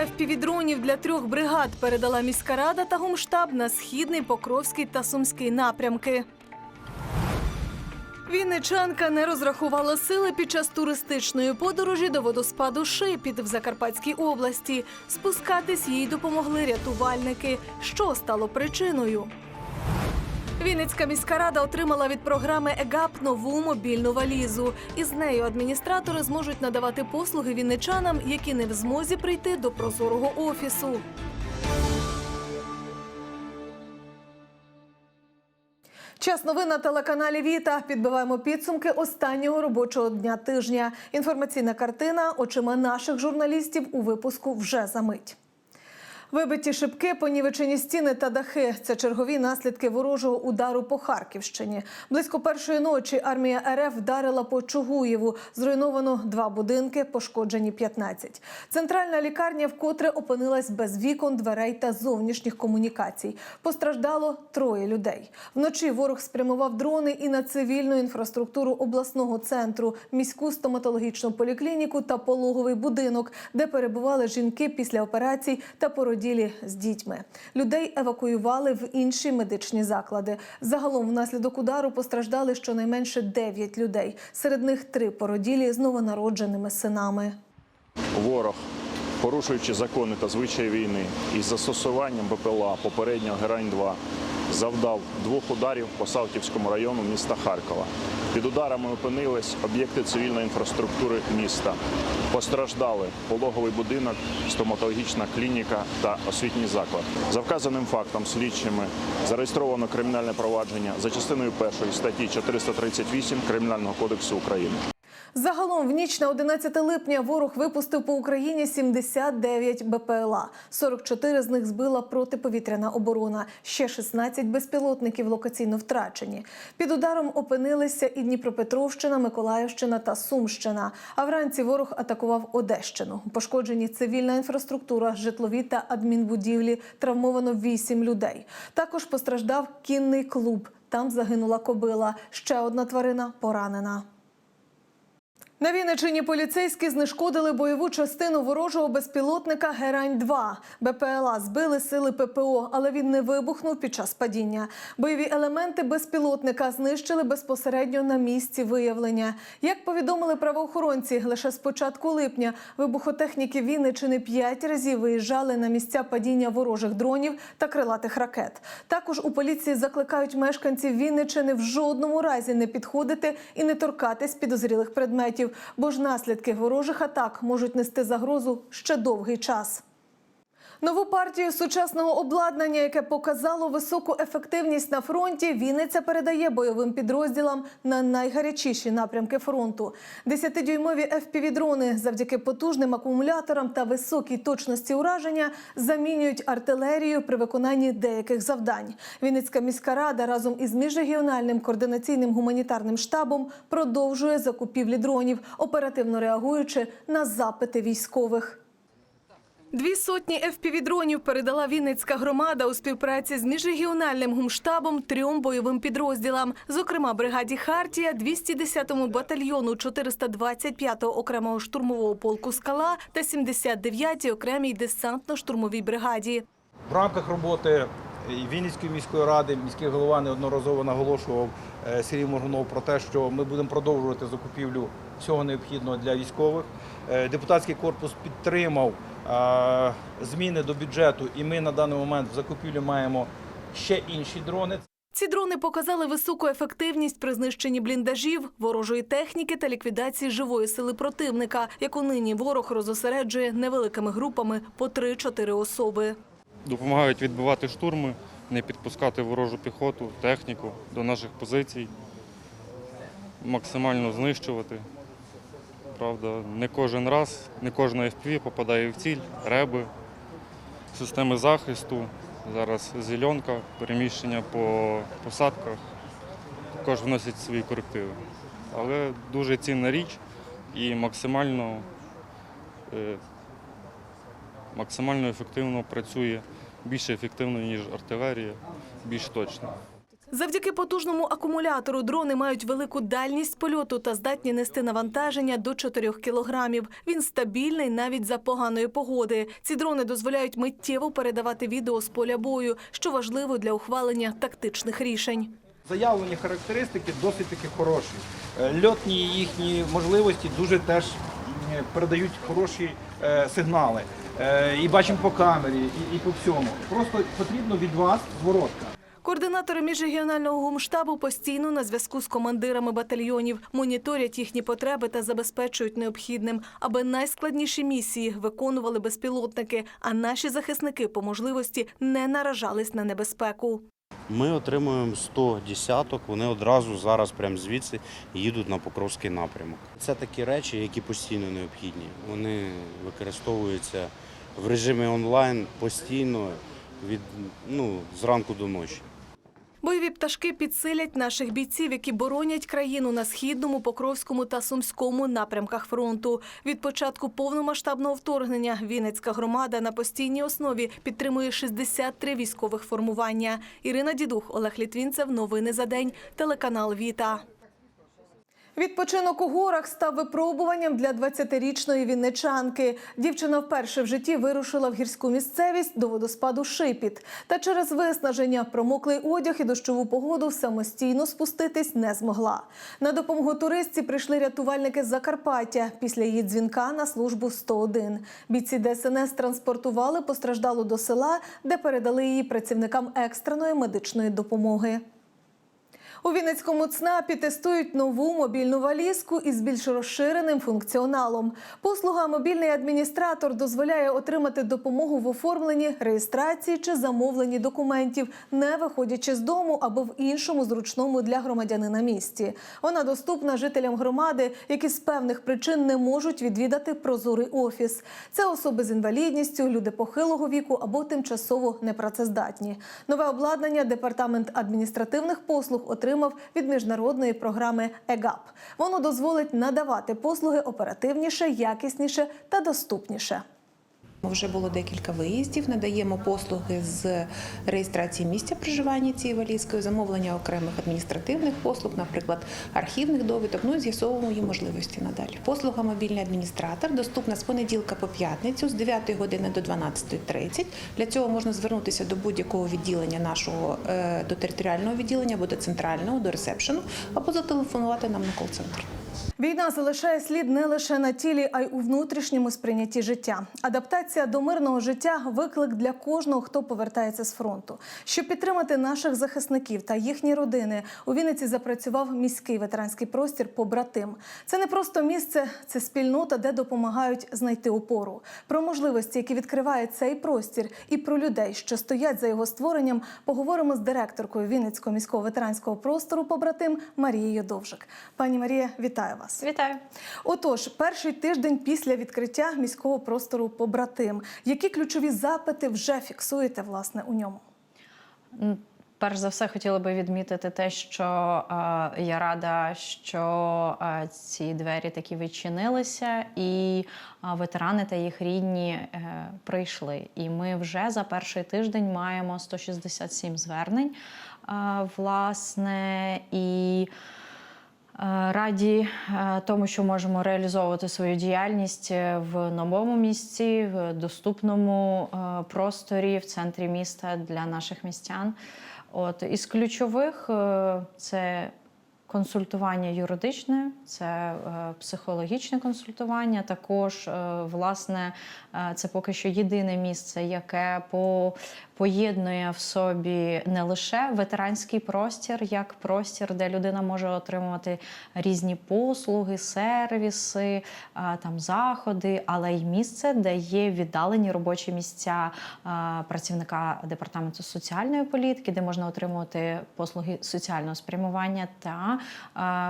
200 FPV-дронів для трьох бригад передала міська рада та гумштаб на східний, покровський та сумський напрямки. Вінничанка не розрахувала сили під час туристичної подорожі до водоспаду Шипіт в Закарпатській області. Спускатись їй допомогли рятувальники. Що стало причиною? Вінницька міська рада отримала від програми ЕГАП нову мобільну валізу. Із нею адміністратори зможуть надавати послуги вінничанам, які не в змозі прийти до прозорого офісу. Час новин на телеканалі Віта. Підбиваємо підсумки останнього робочого дня тижня. Інформаційна картина очима наших журналістів у випуску вже за мить. Вибиті шибки, понівечені стіни та дахи це чергові наслідки ворожого удару по Харківщині. Близько першої ночі армія РФ вдарила по Чугуєву. Зруйновано два будинки, пошкоджені 15. Центральна лікарня вкотре опинилась без вікон, дверей та зовнішніх комунікацій. Постраждало троє людей. Вночі ворог спрямував дрони і на цивільну інфраструктуру обласного центру, міську стоматологічну поліклініку та пологовий будинок, де перебували жінки після операцій та породілі з дітьми. Людей евакуювали в інші медичні заклади. Загалом внаслідок удару постраждали щонайменше 9 людей. Серед них три породілі з новонародженими синами. Ворог, порушуючи закони та звичаї війни із застосуванням БПЛА попереднього Герань-2, завдав двох ударів по Савківському району міста Харкова. Під ударами опинились об'єкти цивільної інфраструктури міста. Постраждали пологовий будинок, стоматологічна клініка та освітній заклад. За вказаним фактом слідчими зареєстровано кримінальне провадження за частиною першої статті 438 Кримінального кодексу України. Загалом в ніч на 11 липня ворог випустив по Україні 79 БПЛА. 44 з них збила протиповітряна оборона. Ще 16 безпілотників локаційно втрачені. Під ударом опинилися і Дніпропетровщина, Миколаївщина та Сумщина. А вранці ворог атакував Одещину. Пошкоджені цивільна інфраструктура, житлові та адмінбудівлі. Травмовано 8 людей. Також постраждав кінний клуб. Там загинула кобила. Ще одна тварина поранена. На Вінничині поліцейські знешкодили бойову частину ворожого безпілотника Герань-2. БПЛА збили сили ППО, але він не вибухнув під час падіння. Бойові елементи безпілотника знищили безпосередньо на місці виявлення. Як повідомили правоохоронці, лише з початку липня вибухотехніки Вінничини п'ять разів виїжджали на місця падіння ворожих дронів та крилатих ракет. Також у поліції закликають мешканців Вінничини в жодному разі не підходити і не торкатись підозрілих предметів бо ж наслідки ворожих атак можуть нести загрозу ще довгий час. Нову партію сучасного обладнання, яке показало високу ефективність на фронті, Вінниця передає бойовим підрозділам на найгарячіші напрямки фронту. Десятидюймові FPV-дрони завдяки потужним акумуляторам та високій точності ураження замінюють артилерію при виконанні деяких завдань. Вінницька міська рада разом із міжрегіональним координаційним гуманітарним штабом продовжує закупівлі дронів, оперативно реагуючи на запити військових. Дві сотні FPV-дронів передала Вінницька громада у співпраці з міжрегіональним гумштабом трьом бойовим підрозділам, зокрема бригаді Хартія, 210-му батальйону 425-го окремого штурмового полку Скала та 79-й окремій десантно-штурмовій бригаді. В рамках роботи Вінницької міської ради міський голова неодноразово наголошував е, Сергій Моргунов про те, що ми будемо продовжувати закупівлю всього необхідного для військових. Е, Депутатський корпус підтримав е, зміни до бюджету, і ми на даний момент в закупівлі маємо ще інші дрони. Ці дрони показали високу ефективність при знищенні бліндажів, ворожої техніки та ліквідації живої сили противника, яку нині ворог розосереджує невеликими групами по 3-4 особи. допомагають відбивати штурми, не підпускати ворожу піхоту, техніку до наших позицій, максимально знищувати. Правда, не кожен раз, не кожна FPV попадає в ціль, реби, системи захисту, зараз зеленка, переміщення по посадках, також вносять свої корективи. Але дуже цінна річ і максимально, е, максимально ефективно працює більш ефективно, ніж артилерія, більш точно. Завдяки потужному акумулятору дрони мають велику дальність польоту та здатні нести навантаження до 4 кілограмів. Він стабільний навіть за поганої погоди. Ці дрони дозволяють миттєво передавати відео з поля бою, що важливо для ухвалення тактичних рішень. Заявлені характеристики досить таки хороші. Е, Льотні їхні можливості дуже теж передають хороші е, сигнали. Е, І бачимо по камері, і, і по всьому. Просто потрібно від вас зворотка. Координатори міжрегіонального гумштабу постійно на зв'язку з командирами батальйонів, моніторять їхні потреби та забезпечують необхідним, аби найскладніші місії виконували безпілотники, а наші захисники по можливості не наражались на небезпеку. Ми отримуємо 100 десяток, вони одразу зараз прямо звідси їдуть на Покровський напрямок. Це такі речі, які постійно необхідні. Вони використовуються в режимі онлайн постійно від ну, зранку до ночі. Бойові пташки підсилять наших бійців, які боронять країну на східному, покровському та сумському напрямках фронту. Від початку повномасштабного вторгнення Вінницька громада на постійній основі підтримує 63 військових формування. Ірина Дідух, Олег Літвінцев. Новини за день. Телеканал Віта. Відпочинок у горах став випробуванням для 20-річної вінничанки. Дівчина вперше в житті вирушила в гірську місцевість до водоспаду Шипіт. Та через виснаження, промоклий одяг і дощову погоду самостійно спуститись не змогла. На допомогу туристці прийшли рятувальники з Закарпаття після її дзвінка на службу 101. Бійці ДСНС транспортували постраждалу до села, де передали її працівникам екстреної медичної допомоги. У Вінницькому ЦНАПі тестують нову мобільну валізку із більш розширеним функціоналом. Послуга мобільний адміністратор дозволяє отримати допомогу в оформленні, реєстрації чи замовленні документів, не виходячи з дому або в іншому зручному для громадянина місті. Вона доступна жителям громади, які з певних причин не можуть відвідати прозорий офіс. Це особи з інвалідністю, люди похилого віку або тимчасово непрацездатні. Нове обладнання департамент адміністративних послуг отримав від міжнародної програми ЕГАП. Воно дозволить надавати послуги оперативніше, якісніше та доступніше. Вже було декілька виїздів. Надаємо послуги з реєстрації місця проживання цією валізкою, замовлення окремих адміністративних послуг, наприклад, архівних довідок. Ну і з'ясовуємо її можливості надалі. Послуга мобільний адміністратор доступна з понеділка по п'ятницю з 9 години до 12.30. Для цього можна звернутися до будь-якого відділення нашого е, до територіального відділення або до центрального, до ресепшену, або зателефонувати нам на кол-центр. Війна залишає слід не лише на тілі, а й у внутрішньому сприйнятті життя. Адаптація до мирного життя виклик для кожного, хто повертається з фронту. Щоб підтримати наших захисників та їхні родини, у Вінниці запрацював міський ветеранський простір побратим. Це не просто місце, це спільнота, де допомагають знайти опору. Про можливості, які відкриває цей простір, і про людей, що стоять за його створенням, поговоримо з директоркою Вінницького міського ветеранського простору побратим Марією Довжик. Пані Марія, вітаю вас. Вітаю. Отож, перший тиждень після відкриття міського простору побратим. Які ключові запити вже фіксуєте власне у ньому? Перш за все, хотіла би відмітити те, що е, я рада, що е, ці двері таки відчинилися, і е, ветерани та їх рідні е, прийшли. І ми вже за перший тиждень маємо 167 звернень, е, власне, і. Е, Раді е, тому, що можемо реалізовувати свою діяльність е, в новому місці, в доступному просторі в центрі міста для наших містян. От із ключових це консультування юридичне, це е, психологічне консультування. Також, е, власне, е, це поки що єдине місце, яке по поєднує в собі не лише ветеранський простір, як простір, де людина може отримувати різні послуги, сервіси, там заходи, але й місце, де є віддалені робочі місця працівника департаменту соціальної політики, де можна отримувати послуги соціального спрямування та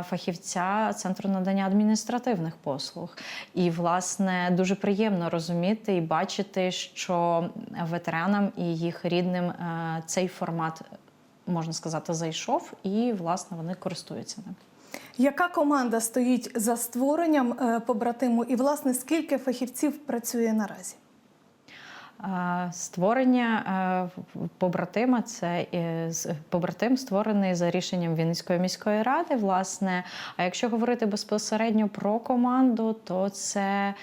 фахівця центру надання адміністративних послуг. І, власне, дуже приємно розуміти і бачити, що ветеранам і їх рідним е, цей формат, можна сказати, зайшов, і власне вони користуються ним. Яка команда стоїть за створенням е, побратиму, і власне скільки фахівців працює наразі? Створення побратима це е, побратим створений за рішенням Вінницької міської ради. Власне, а якщо говорити безпосередньо про команду, то це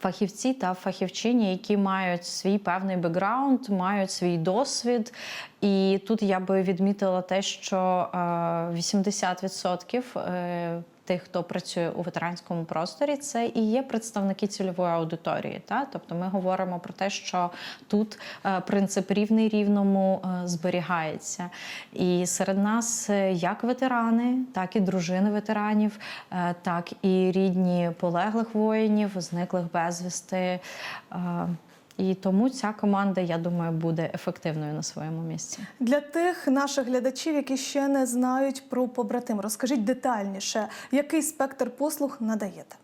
фахівці та фахівчині, які мають свій певний бекграунд, мають свій досвід. І тут я би відмітила те, що е, 80% е, тих, хто працює у ветеранському просторі, це і є представники цільової аудиторії. Та? Тобто ми говоримо про те, що тут е, принцип рівний рівному е, зберігається. І серед нас е, як ветерани, так і дружини ветеранів, так і рідні полеглих воїнів, зниклих безвісти. І тому ця команда, я думаю, буде ефективною на своєму місці. Для тих наших глядачів, які ще не знають про побратим, розкажіть детальніше, який спектр послуг надаєте.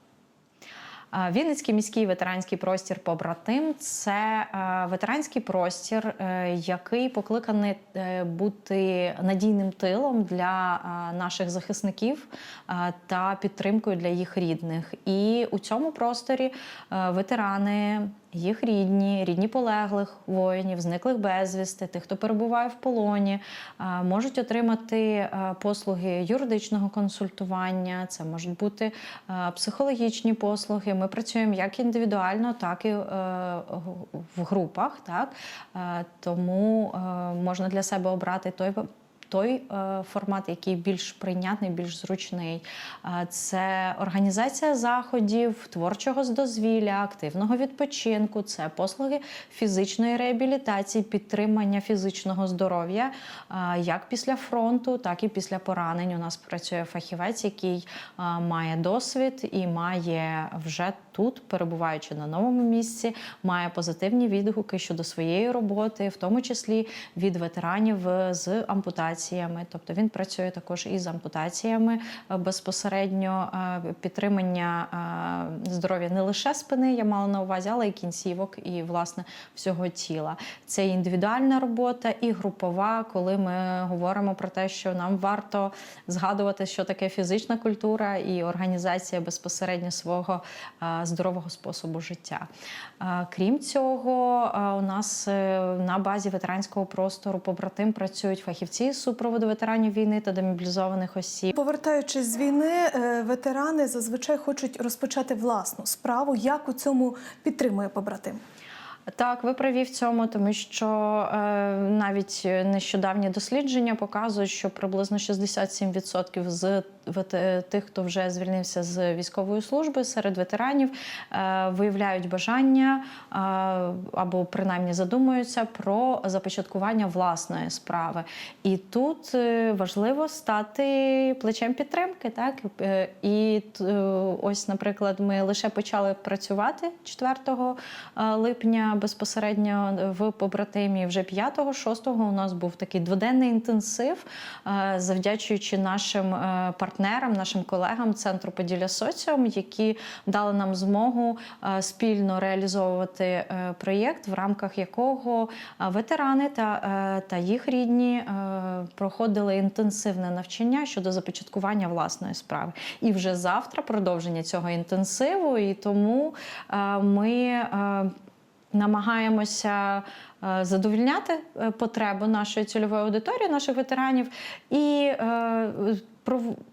Вінницький міський ветеранський простір побратим це е, ветеранський простір, е, який покликаний е, бути надійним тилом для наших захисників та підтримкою для їх рідних. І у цьому просторі ветерани. Їх рідні, рідні полеглих воїнів, зниклих безвісти, тих, хто перебуває в полоні, е, можуть отримати е, послуги юридичного консультування. Це можуть бути е, психологічні послуги. Ми працюємо як індивідуально, так і в групах. Так? Тому можна для себе обрати той той е, формат, який більш прийнятний, більш зручний. Е, Це організація заходів, творчого дозвілля, активного відпочинку, це послуги фізичної реабілітації, підтримання фізичного здоров'я е, як після фронту, так і після поранень. У нас працює фахівець, який має досвід і має вже тут, перебуваючи на новому місці, має позитивні відгуки щодо своєї роботи, в тому числі від ветеранів з ампутаціями. Тобто він працює також і з ампутаціями е, безпосередньо е, підтримання е, здоров'я не лише спини, я мала на увазі, але й кінцівок, і власне всього тіла. Це індивідуальна робота, і групова, коли ми говоримо про те, що нам варто згадувати, що таке фізична культура і організація безпосередньо свого здорового способу життя. Крім цього, у нас на базі ветеранського простору побратим працюють фахівці супроводу ветеранів війни та демобілізованих осіб. Повертаючись з війни, е, ветерани зазвичай хочуть розпочати власну справу. Як у цьому підтримує побратим? Так, ви праві в цьому, тому що е, навіть нещодавні дослідження показують, що приблизно 67% з тих, хто вже звільнився з військової служби серед ветеранів, е, виявляють бажання е, або принаймні задумуються про започаткування власної справи. І тут е, важливо стати плечем підтримки. Так Е, і е, ось, наприклад, ми лише почали працювати 4 е, липня безпосередньо в побратимі. Вже 5-6 у нас був такий дводенний інтенсив, е, завдячуючи нашим е, партнерам, нашим колегам Центру Поділля Соціум, які дали нам змогу е, спільно реалізовувати е, проєкт, в рамках якого е, ветерани та, е, та їх рідні е, проходили інтенсивне навчання щодо започаткування власної справи. І вже завтра продовження цього інтенсиву, і тому е, ми. Намагаємося е, задовільняти е, потребу нашої цільової аудиторії, наших ветеранів, і е,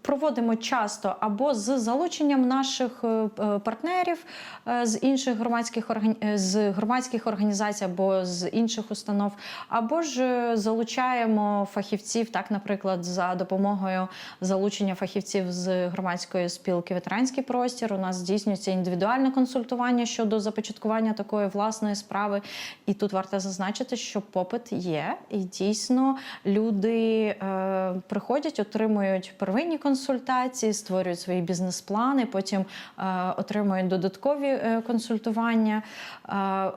проводимо часто або з залученням наших е, е, партнерів е, з інших громадських з громадських організацій або з інших установ, або ж залучаємо фахівців, так, наприклад, за допомогою залучення фахівців з громадської спілки Ветеранський простір. У нас здійснюється індивідуальне консультування щодо започаткування такої власної справи. І тут варто зазначити, що попит є, і дійсно люди е, приходять, отримують первинні консультації, створюють свої бізнес-плани, потім е, отримують додаткові е, консультування. Е,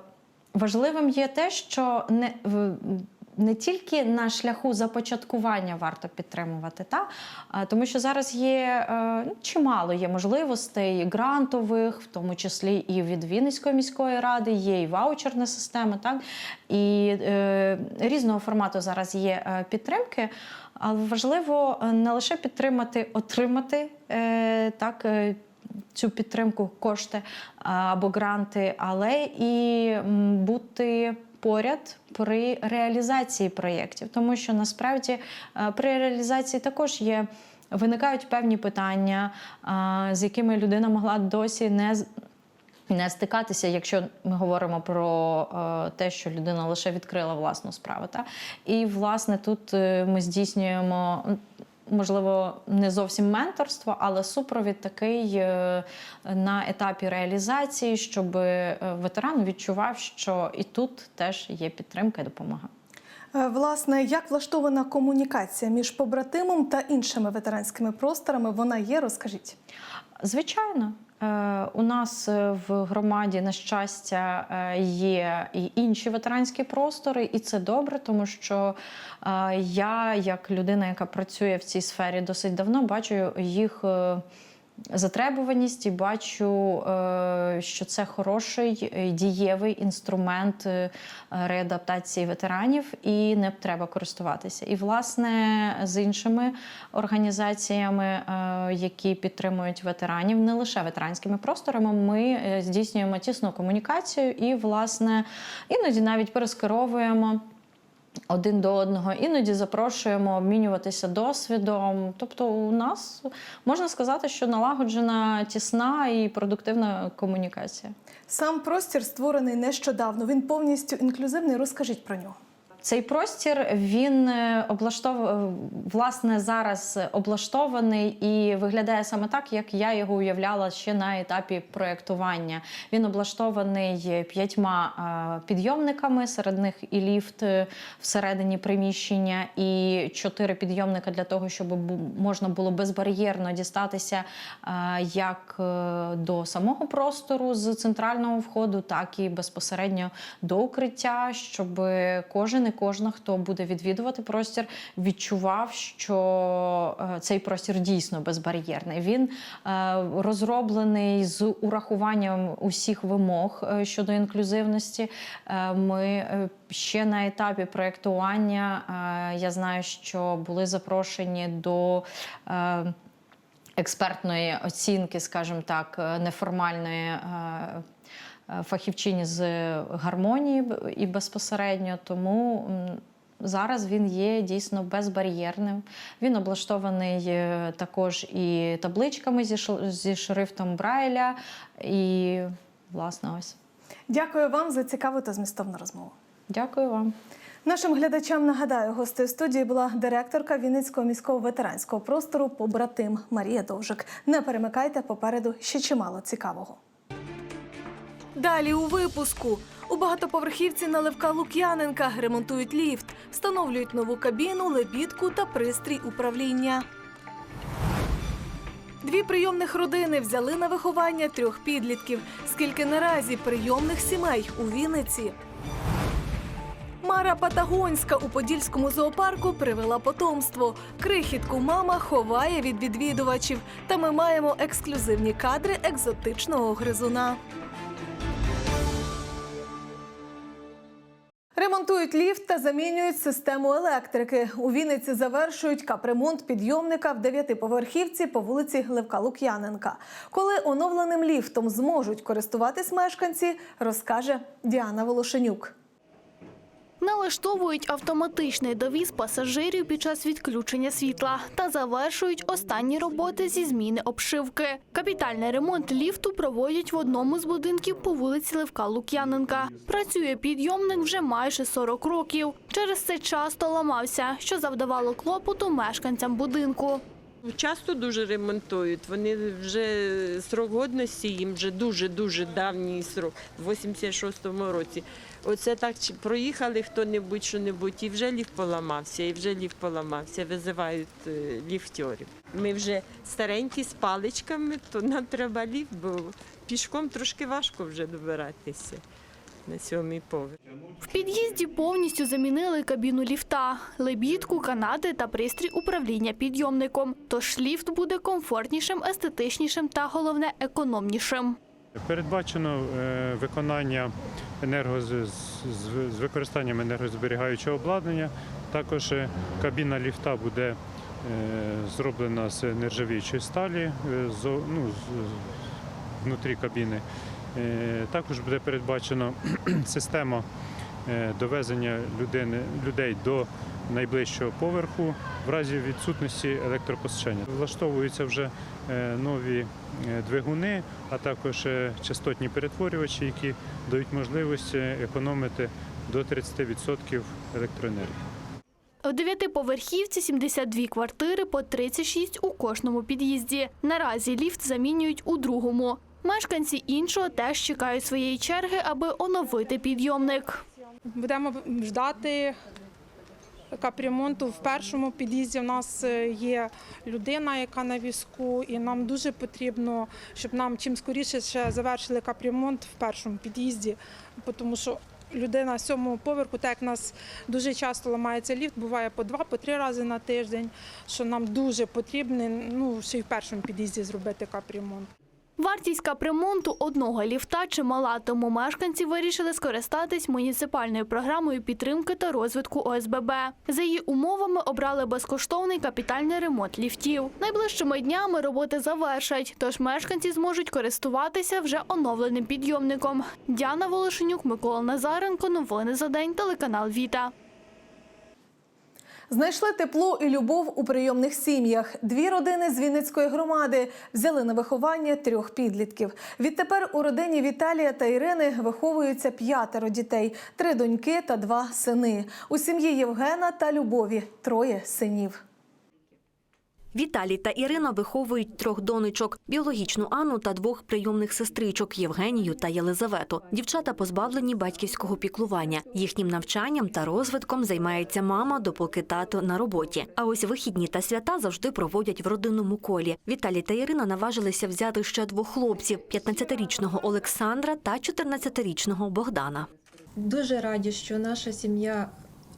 важливим є те, що не не тільки на шляху започаткування варто підтримувати, та? тому що зараз є е, ну, чимало є можливостей грантових, в тому числі і від Вінницької міської ради, є і ваучерна система, так? і е, різного формату зараз є е, підтримки. Але важливо е, не лише підтримати, отримати е, так. цю підтримку, кошти або гранти, але і бути поряд при реалізації проєктів, тому що насправді е, при реалізації також є. Виникають певні питання, з якими людина могла досі не не стикатися, якщо ми говоримо про е, те, що людина лише відкрила власну справу. Та? І власне тут е, ми здійснюємо. Можливо, не зовсім менторство, але супровід такий е, на етапі реалізації, щоб е, ветеран відчував, що і тут теж є підтримка і допомога. Е, Власне, як влаштована комунікація між побратимом та іншими ветеранськими просторами? Вона є, розкажіть. Звичайно. Е, У нас е, в громаді, на щастя, е, є і інші ветеранські простори, і це добре, тому що я, як людина, яка працює в цій сфері досить давно, бачу їх. Затребуваність і бачу, е, що це хороший е, дієвий інструмент е, реадаптації ветеранів, і не треба користуватися. І власне з іншими організаціями, які підтримують ветеранів, не лише ветеранськими просторами, ми здійснюємо тісну комунікацію і, власне, іноді навіть перескеровуємо. Один до одного іноді запрошуємо обмінюватися досвідом. Тобто, у нас можна сказати, що налагоджена тісна і продуктивна комунікація. Сам простір створений нещодавно. Він повністю інклюзивний. Розкажіть про нього. Цей простір він е, облаштов... е, власне зараз облаштований і виглядає саме так, як я його уявляла ще на етапі проєктування. Він облаштований п'ятьма е, підйомниками, серед них і ліфт всередині приміщення, і чотири підйомника для того, щоб можна було безбар'єрно дістатися як до самого простору з центрального входу, так і безпосередньо до укриття, щоб кожен і кожна, хто буде відвідувати простір, відчував, що е, цей простір дійсно безбар'єрний. Він е, розроблений з урахуванням усіх вимог е, щодо інклюзивності. Ми ще на етапі проєктування я знаю, що були запрошені до. експертної оцінки, скажімо так, неформальної фахівчині з гармонії і безпосередньо. Тому зараз він є дійсно безбар'єрним. Він облаштований е, також і табличками зі шрифтом Брайля. І, власне, ось. Дякую вам за цікаву та змістовну розмову. Дякую вам. Нашим глядачам нагадаю, гостею студії була директорка Вінницького міського ветеранського простору побратим Марія Довжик. Не перемикайте попереду ще чимало цікавого. Далі у випуску у багатоповерхівці на Левка Лук'яненка ремонтують ліфт, встановлюють нову кабіну, лебідку та пристрій управління. Дві прийомних родини взяли на виховання трьох підлітків. Скільки наразі прийомних сімей у Вінниці? Мара Патагонська у Подільському зоопарку привела потомство. Крихітку мама ховає від відвідувачів. Та ми маємо ексклюзивні кадри екзотичного гризуна. Ремонтують ліфт та замінюють систему електрики. У Вінниці завершують капремонт підйомника в дев'ятиповерхівці по вулиці Левка Лук'яненка. Коли оновленим ліфтом зможуть користуватись мешканці, розкаже Діана Волошенюк. Налаштовують автоматичний довіз пасажирів під час відключення світла та завершують останні роботи зі зміни обшивки. Капітальний ремонт ліфту проводять в одному з будинків по вулиці Левка Лук'яненка. Працює підйомник вже майже 40 років. Через це часто ламався, що завдавало клопоту мешканцям будинку. Часто дуже ремонтують. Вони вже срок годності їм вже дуже-дуже давній срок, в 86-му році. Оце так проїхали хто-небудь, що-небудь, і вже ліфт поламався, і вже ліфт поламався, визивають е, ліфтьорів. Ми вже старенькі з паличками, то нам треба ліфт, бо пішком трошки важко вже добиратися на сьомий поверх. В під'їзді повністю замінили кабіну ліфта, лебідку, канати та пристрій управління підйомником. Тож ліфт буде комфортнішим, естетичнішим та головне економнішим. Передбачено е, виконання енерго з, використанням енергозберігаючого обладнання. Також е, кабіна ліфта буде е, зроблена з нержавіючої сталі, е, ну, внутрі кабіни. Також буде передбачена система довезення людини, людей до найближчого поверху в разі відсутності електропостачання. Влаштовуються вже е, нові е, двигуни, а також е, частотні перетворювачі, які дають можливість е, економити до 30% електроенергії. В дев'ятиповерхівці 72 квартири по 36 у кожному під'їзді. Наразі ліфт замінюють у другому. Мешканці іншого теж чекають своєї черги, аби оновити підйомник. Будемо ждати капремонту. В першому під'їзді в нас е, є людина, яка на візку, і нам дуже потрібно, щоб нам чим скоріше ще завершили капремонт в першому під'їзді, тому що людина сьомого поверху, так як в нас дуже часто ламається ліфт, буває по два, по три рази на тиждень, що нам дуже потрібно ну, ще й в першому під'їзді зробити капремонт. Вартість капремонту одного ліфта чимала, тому мешканці вирішили скористатись муніципальною програмою підтримки та розвитку ОСББ. За її умовами обрали безкоштовний капітальний ремонт ліфтів. Найближчими днями роботи завершать, тож мешканці зможуть користуватися вже оновленим підйомником. Діана Волошенюк, Микола Назаренко. Новини за день. Телеканал Віта. Знайшли тепло і любов у прийомних сім'ях. Дві родини з Вінницької громади взяли на виховання трьох підлітків. Відтепер у родині Віталія та Ірини виховуються п'ятеро дітей: три доньки та два сини. У сім'ї Євгена та Любові троє синів. Віталій та Ірина виховують трьох донечок: біологічну Анну та двох прийомних сестричок Євгенію та Єлизавету. Дівчата позбавлені батьківського піклування. Їхнім навчанням та розвитком займається мама, допоки тато на роботі. А ось вихідні та свята завжди проводять в родинному колі. Віталій та Ірина наважилися взяти ще двох хлопців: 15-річного Олександра та 14-річного Богдана. Дуже раді, що наша сім'я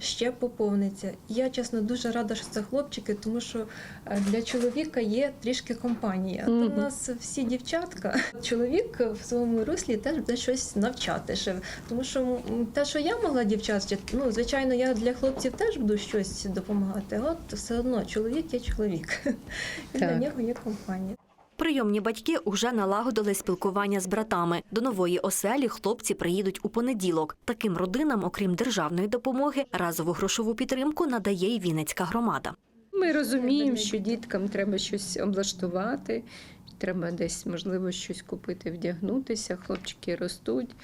ще поповниться. Я чесно дуже рада, що це хлопчики, тому що е, для чоловіка є трішки компанія. То Мгм. у нас всі дівчатка. Чоловік в своєму руслі теж буде щось навчати ще. Тому що те, що я могла дівчат, ну звичайно, я для хлопців теж буду щось допомагати. От все одно чоловік є чоловік. І для нього є компанія. Прийомні батьки уже налагодили спілкування з братами. До нової оселі хлопці приїдуть у понеділок. Таким родинам, окрім державної допомоги, разову грошову підтримку надає й Вінницька громада. Ми розуміємо, що діткам треба щось облаштувати, треба десь, можливо, щось купити, вдягнутися. Хлопчики ростуть.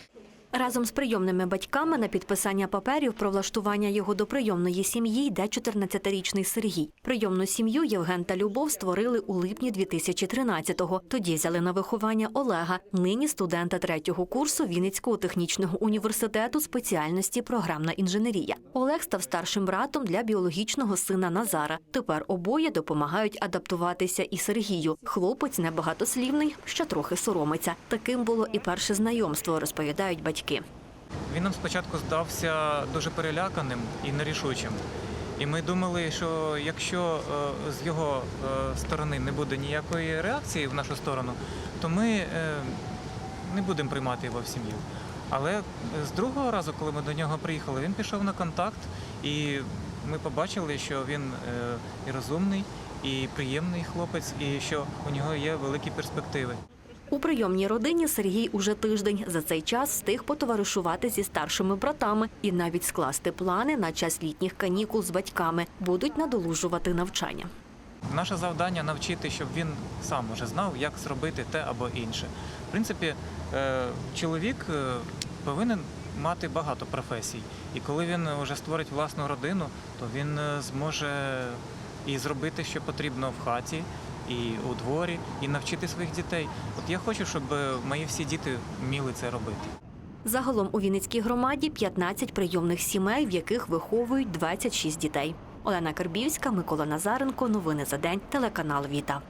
Разом з прийомними батьками на підписання паперів про влаштування його до прийомної сім'ї йде 14-річний Сергій. Прийомну сім'ю Євген та Любов створили у липні 2013-го. Тоді взяли на виховання Олега, нині студента третього курсу Вінницького технічного університету спеціальності програмна інженерія. Олег став старшим братом для біологічного сина Назара. Тепер обоє допомагають адаптуватися і Сергію. Хлопець небагатослівний, ще трохи соромиться. Таким було і перше знайомство, розповідають батьки. Він нам спочатку здався дуже переляканим і нерішучим. І ми думали, що якщо е, з його е, сторони не буде ніякої реакції в нашу сторону, то ми е, не будемо приймати його в сім'ю. Але з другого разу, коли ми до нього приїхали, він пішов на контакт, і ми побачили, що він і розумний, і приємний хлопець, і що у нього є великі перспективи. У прийомній родині Сергій уже тиждень. За цей час встиг потоваришувати зі старшими братами і навіть скласти плани на час літніх канікул з батьками. Будуть надолужувати навчання. Наше завдання навчити, щоб він сам уже знав, як зробити те або інше. В принципі, е, чоловік е, повинен мати багато професій. І коли він вже створить власну родину, то він е, зможе і зробити, що потрібно в хаті, і у дворі, і навчити своїх дітей. От я хочу, щоб мої всі діти вміли це робити. Загалом у Вінницькій громаді 15 прийомних сімей, в яких виховують 26 дітей. Олена Карбівська, Микола Назаренко. Новини за день. Телеканал Віта.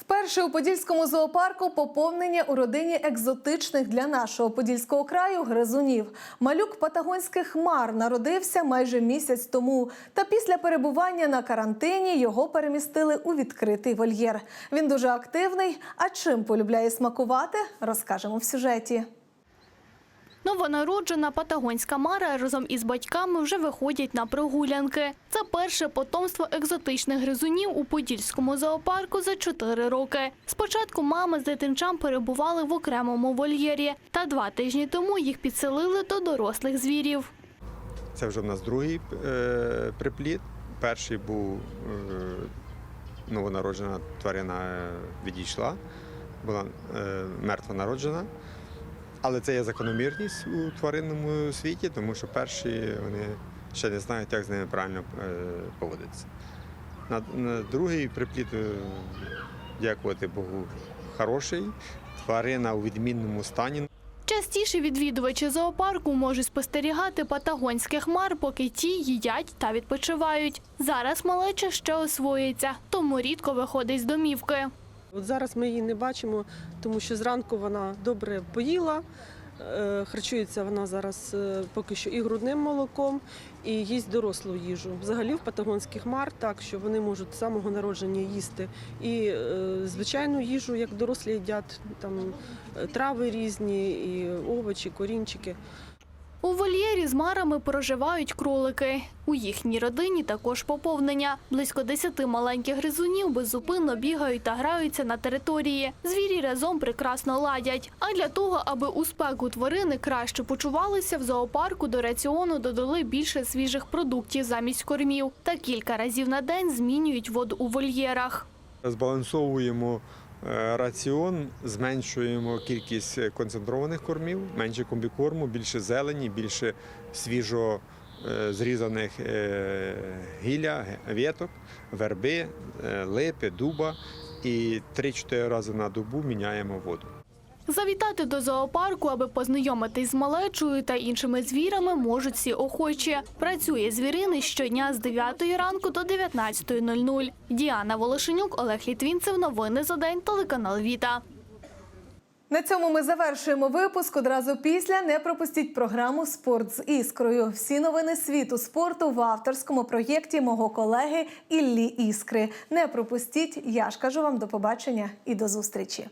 Вперше у Подільському зоопарку поповнення у родині екзотичних для нашого подільського краю гризунів. Малюк патагонських хмар народився майже місяць тому. Та після перебування на карантині його перемістили у відкритий вольєр. Він дуже активний. А чим полюбляє смакувати, розкажемо в сюжеті. Новонароджена патагонська мара разом із батьками вже виходять на прогулянки. Це перше потомство екзотичних гризунів у Подільському зоопарку за 4 роки. Спочатку мами з дитинчам перебували в окремому вольєрі, та два тижні тому їх підселили до дорослих звірів. Це вже в нас другий е, припліт. Перший був е, новонароджена тварина відійшла, була е, мертва народжена. Але це є закономірність у тваринному світі, тому що перші вони ще не знають, як з ними правильно е, поводитися. На, на другий припліт, е, дякувати Богу, хороший. Тварина у відмінному стані. Частіше відвідувачі зоопарку можуть спостерігати патагонських хмар, поки ті їдять та відпочивають. Зараз малеча ще освоїться, тому рідко виходить з домівки. От зараз ми її не бачимо, тому що зранку вона добре поїла. е, Харчується вона зараз е, поки що і грудним молоком, і їсть дорослу їжу. Взагалі в патагонських мар так, що вони можуть з самого народження їсти і е, звичайну їжу, як дорослі їдять, там трави різні, і овочі, корінчики. У вольєрі з марами проживають кролики. У їхній родині також поповнення. Близько десяти маленьких гризунів беззупинно бігають та граються на території. Звірі разом прекрасно ладять. А для того, аби у спеку тварини краще почувалися, в зоопарку до раціону додали більше свіжих продуктів замість кормів. Та кілька разів на день змінюють воду у вольєрах. Збалансовуємо раціон, зменшуємо кількість е, концентрованих кормів, менше комбікорму, більше зелені, більше свіжо е, зрізаних е, гілля, віток, верби, е, липи, дуба. І 3-4 рази на добу міняємо воду. Завітати до зоопарку, аби познайомитись з малечою та іншими звірами, можуть всі охочі. Працює звірини щодня з 9 ранку до 19.00. Діана Волошенюк, Олег Літвінцев. Новини за день. Телеканал Віта. На цьому ми завершуємо випуск. Одразу після не пропустіть програму Спорт з іскрою. Всі новини світу спорту в авторському проєкті мого колеги Іллі Іскри. Не пропустіть. Я ж кажу вам до побачення і до зустрічі.